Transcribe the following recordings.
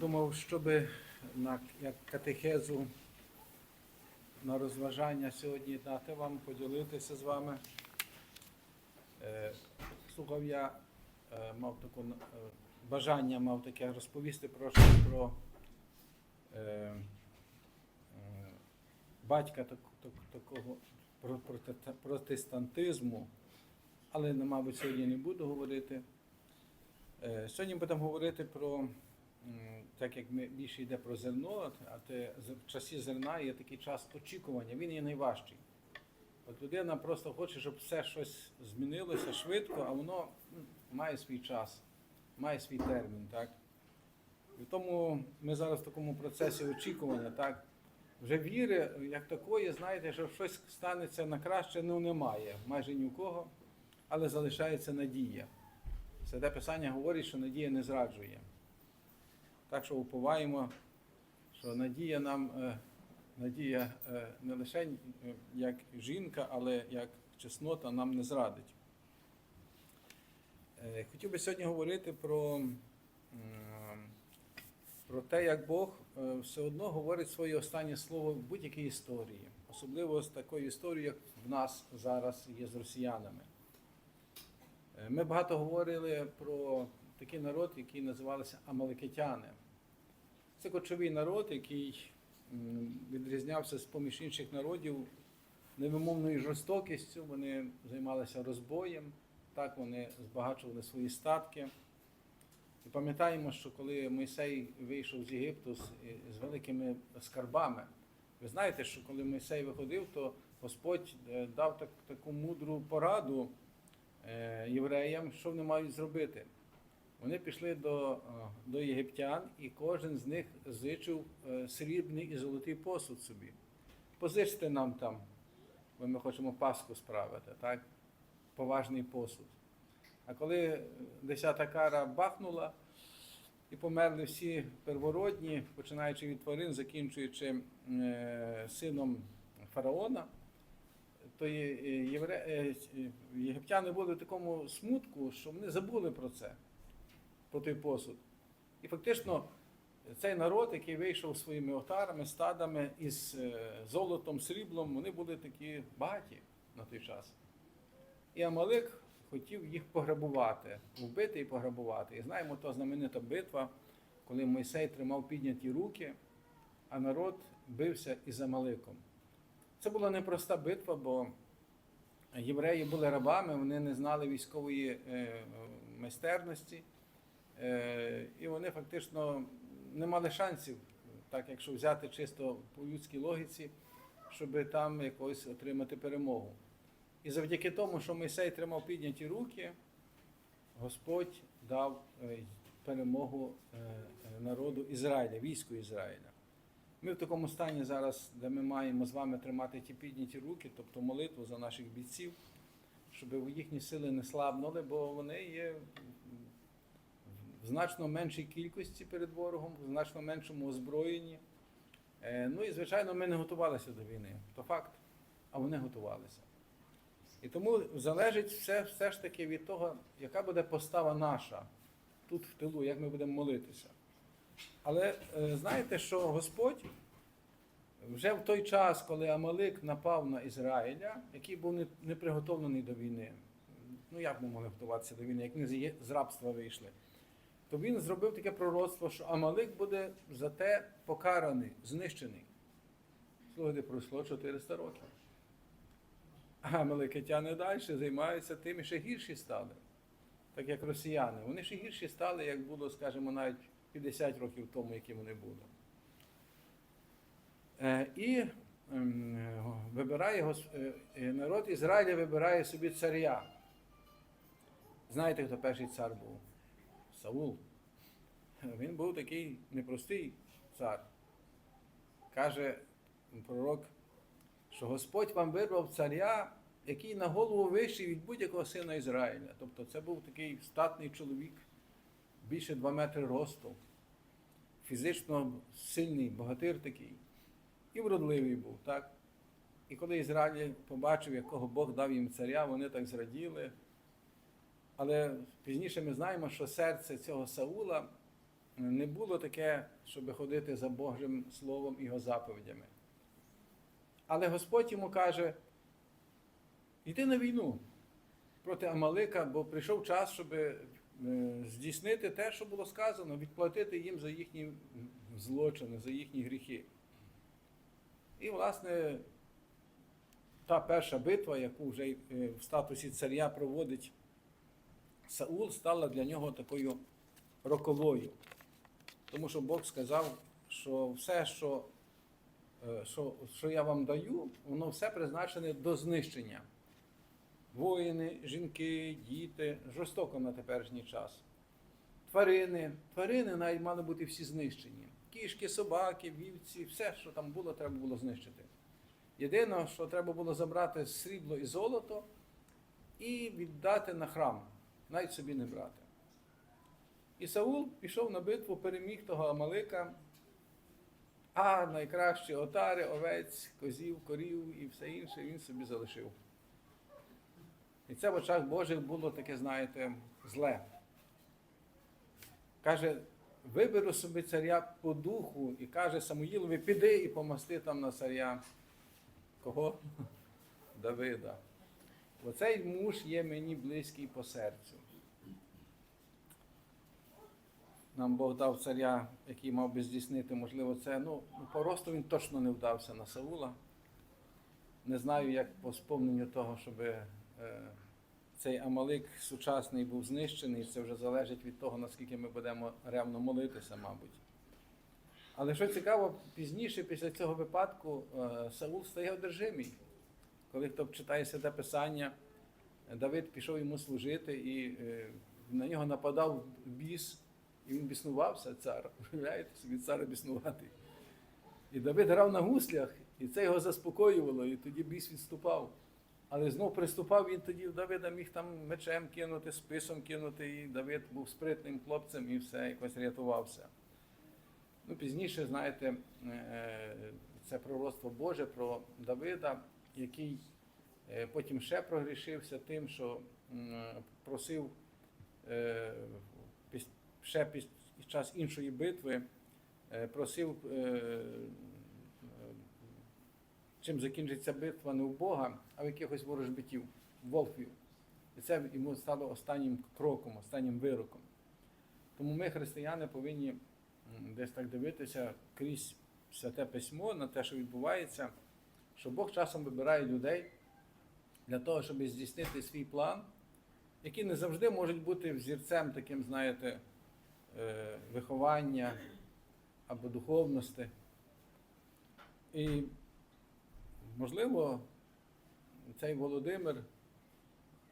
думав, щоб на як катехезу на розважання сьогодні дати вам, поділитися з вами. Е, Слухав я, е, мав таку е, бажання мав таке розповісти про, про е, батька так, так, такого про- протестантизму, але, мабуть, сьогодні не буду говорити. Сьогодні будемо говорити про, так як більше йде про зерно, а те в часі зерна є такий час очікування, він є найважчий. От людина просто хоче, щоб все щось змінилося швидко, а воно має свій час, має свій термін. Так? І тому ми зараз в такому процесі очікування, так? Вже віри, як такої, знаєте, що щось станеться на краще, ну немає майже ні у кого, але залишається надія. Святе Писання говорить, що надія не зраджує. Так що уповаємо, що надія нам, е, надія е, не лише е, як жінка, але як чеснота нам не зрадить. Хотів би сьогодні говорити про, про те, як Бог все одно говорить своє останнє слово в будь-якій історії, особливо з такою історією, як в нас зараз є з росіянами. Ми багато говорили про такий народ, який називався Амаликитяни. Це кочовий народ, який відрізнявся з поміж інших народів невимовною жорстокістю. Вони займалися розбоєм, так вони збагачували свої статки. І пам'ятаємо, що коли Мойсей вийшов з Єгипту з, з великими скарбами, ви знаєте, що коли Мойсей виходив, то Господь е, дав так, таку мудру пораду е, євреям, що вони мають зробити. Вони пішли до, е, до єгиптян, і кожен з них зичив е, срібний і золотий посуд собі. Позичте нам там, бо ми хочемо Пасху справити, так? Поважний посуд. А коли десята кара бахнула, і померли всі первородні, починаючи від тварин, закінчуючи е, сином фараона, то єгиптяни були в такому смутку, що вони забули про це, про той посуд. І фактично цей народ, який вийшов своїми отарами, стадами із е, золотом, сріблом, вони були такі багаті на той час. І Амалик хотів їх пограбувати, вбити і пограбувати. І знаємо, то знаменита битва, коли Мойсей тримав підняті руки, а народ бився із Амаликом. Це була непроста битва, бо євреї були рабами, вони не знали військової е, майстерності, е, і вони фактично не мали шансів, так якщо взяти чисто по людській логіці, щоб там якось отримати перемогу. І завдяки тому, що Мойсей тримав підняті руки, Господь дав е, перемогу е, е, народу Ізраїля, війську Ізраїля. Ми в такому стані зараз, де ми маємо з вами тримати ті підняті руки, тобто молитву за наших бійців, щоб їхні сили не слабнули, бо вони є значно меншій кількості перед ворогом, в значно меншому озброєнні. Е, Ну і, звичайно, ми не готувалися до війни. То факт, а вони готувалися. І тому залежить все, все ж таки від того, яка буде постава наша тут в тилу, як ми будемо молитися. Але е, знаєте, що Господь вже в той час, коли Амалик напав на Ізраїля, який був не приготовлений до війни, ну як ми могли готуватися до війни, як ми з рабства вийшли, то він зробив таке пророцтво, що Амалик буде за те покараний, знищений. Слухайте, пройшло 400 років. А меликитяни далі займаються тим, і ще гірші стали, так як росіяни. Вони ще гірші стали, як було, скажімо, навіть 50 років тому, які вони були. Е, І ем, вибирає е, е, народ Ізраїля вибирає собі царя. Знаєте, хто перший цар був? Саул. Він був такий непростий цар. Каже пророк що Господь вам вибрав царя, який на голову вищий від будь-якого сина Ізраїля. Тобто це був такий статний чоловік, більше 2 метри росту, фізично сильний, богатир такий, і вродливий був, так? І коли Ізраїль побачив, якого Бог дав їм царя, вони так зраділи. Але пізніше ми знаємо, що серце цього Саула не було таке, щоб ходити за Божим Словом і його заповідями. Але Господь йому каже: йди на війну проти Амалика, бо прийшов час, щоб е, здійснити те, що було сказано, відплатити їм за їхні злочини, за їхні гріхи. І, власне, та перша битва, яку вже е, в статусі царя проводить Саул, стала для нього такою роковою. Тому що Бог сказав, що все, що, е, що, що я вам даю, воно все призначене до знищення. Воїни, жінки, діти, жорстоко на теперішній час. Тварини, тварини навіть мали бути всі знищені. Кішки, собаки, вівці, все, що там було, треба було знищити. Єдине, що треба було забрати срібло і золото і віддати на храм, навіть собі не брати. І Саул пішов на битву, переміг того Амалика, а найкращі отари, овець, козів, корів і все інше він собі залишив. І це в очах Божих було таке, знаєте, зле. Каже, виберу собі царя по духу і каже Самуїлові, піди і помасти там на царя. Кого? Давида. Оцей муж є мені близький по серцю. Нам Бог дав царя, який мав би здійснити, можливо, це. Ну, по росту він точно не вдався на Саула. Не знаю, як по сповненню того, щоб е, цей Амалик сучасний був знищений, це вже залежить від того, наскільки ми будемо ревно молитися, мабуть. Але що цікаво, пізніше, після цього випадку, е, Саул стає одержимий. Коли хто читає святе Писання, Давид пішов йому служити, і е, на нього нападав біс, і він біснувався, цар. Уявляєте собі, цар біснуватий. І Давид грав на гуслях, і це його заспокоювало, і тоді біс відступав. Але знов приступав він тоді, Давида міг там мечем кинути, списом кинути, і Давид був спритним хлопцем і все, якось рятувався. Ну, пізніше, знаєте, е, це пророцтво Боже про Давида, який е, потім ще прогрішився тим, що просив е, ще під час іншої битви, е, просив, чим закінчиться битва не в Бога, а в якихось ворожбитів, волхвів. І це йому стало останнім кроком, останнім вироком. Тому ми, християни, повинні десь так дивитися крізь святе письмо на те, що відбувається, що Бог часом вибирає людей для того, щоб здійснити свій план, які не завжди можуть бути взірцем таким, знаєте, е, виховання або духовності. І, можливо, цей Володимир,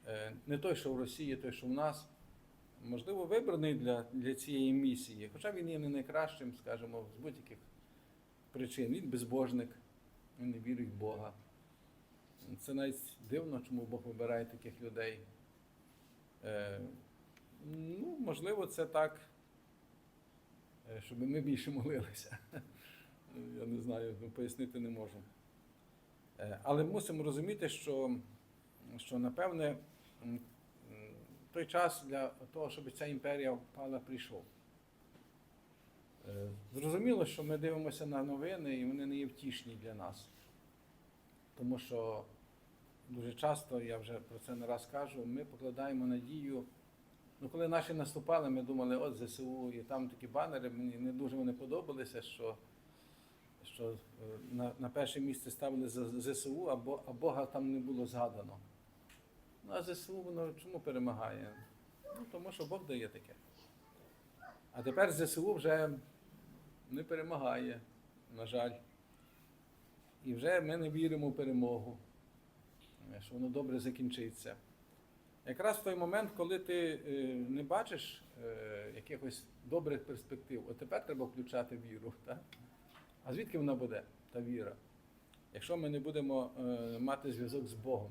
е, не той, що в Росії, той, що в нас, можливо, вибраний для, для цієї місії, хоча він є не найкращим, скажімо, з будь-яких причин. Він безбожник, він не вірить в Бога. Це навіть дивно, чому Бог вибирає таких людей. Е, ну, можливо, це так, е, щоб ми більше молилися. Я не знаю, ну, пояснити не можу. Е, Але мусимо розуміти, що, що напевне, той час для того, щоб ця імперія впала, прийшов. Е, Зрозуміло, що ми дивимося на новини, і вони не є втішні для нас. Тому що дуже часто, я вже про це не раз кажу, ми покладаємо надію. Ну, коли наші наступали, ми думали, от ЗСУ, і там такі банери, мені не дуже вони подобалися, що, що е, на, на перше місце ставили ЗСУ, а, Бо- а Бога там не було згадано. Ну, а ЗСУ воно чому перемагає? Ну, тому що Бог дає таке. А тепер ЗСУ вже не перемагає, на жаль. І вже ми не віримо в перемогу, е, що воно добре закінчиться. Якраз в той момент, коли ти е, не бачиш е, якихось добрих перспектив, от тепер треба включати віру. Так? А звідки вона буде, та віра? Якщо ми не будемо мати зв'язок з Богом.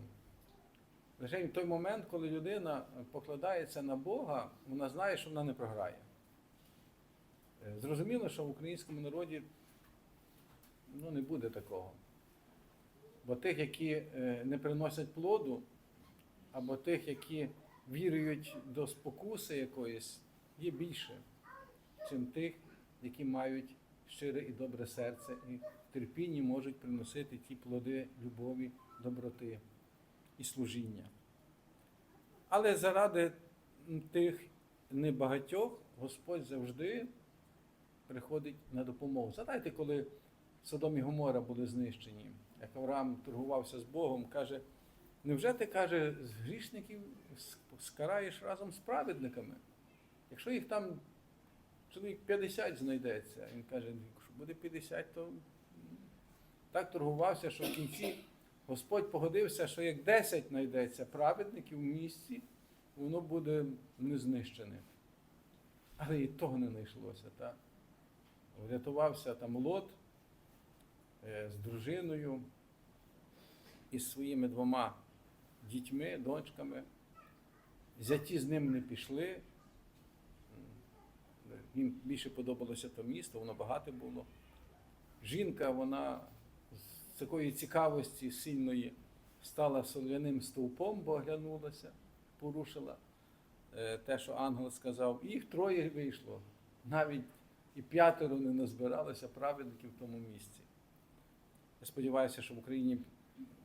Лише в той момент, коли людина покладається на Бога, вона знає, що вона не програє. Е, Зрозуміло, що в українському народі ну, не буде такого. Бо тих, які е, не приносять плоду, або тих, які вірують до спокуси якоїсь, є більше. чим тих, які мають щире і добре серце, і терпінні можуть приносити ті плоди любові, доброти і служіння. Але заради тих небагатьох Господь завжди приходить на допомогу. Згадайте, коли Содом і Гомора були знищені, як Авраам торгувався з Богом, каже, невже ти каже, з грішників скараєш разом з праведниками? Якщо їх там чоловік 50 знайдеться, він каже, якщо буде 50, то так торгувався, що в кінці Господь погодився, що як 10 знайдеться праведників в місті, воно буде не знищене. Але і того не знайшлося. Так? Врятувався там Лот е, з дружиною і своїми двома дітьми, дочками. Зяті з ним не пішли. Їм більше подобалося то місто, воно багате було. Жінка, вона з такої цікавості сильної стала соляним стовпом, бо оглянулася, порушила е, те, що ангел сказав. І їх троє вийшло. Навіть і п'ятеро не назбиралося праведників в тому місці. Я сподіваюся, що в Україні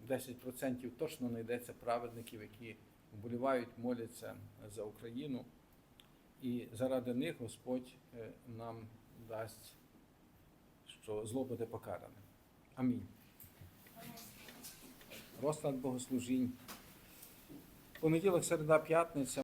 10% точно знайдеться праведників, які вболівають, моляться за Україну. І заради них Господь е, нам дасть, що зло буде покаране. Амінь. Розклад богослужінь. Понеділок, середа, п'ятниця.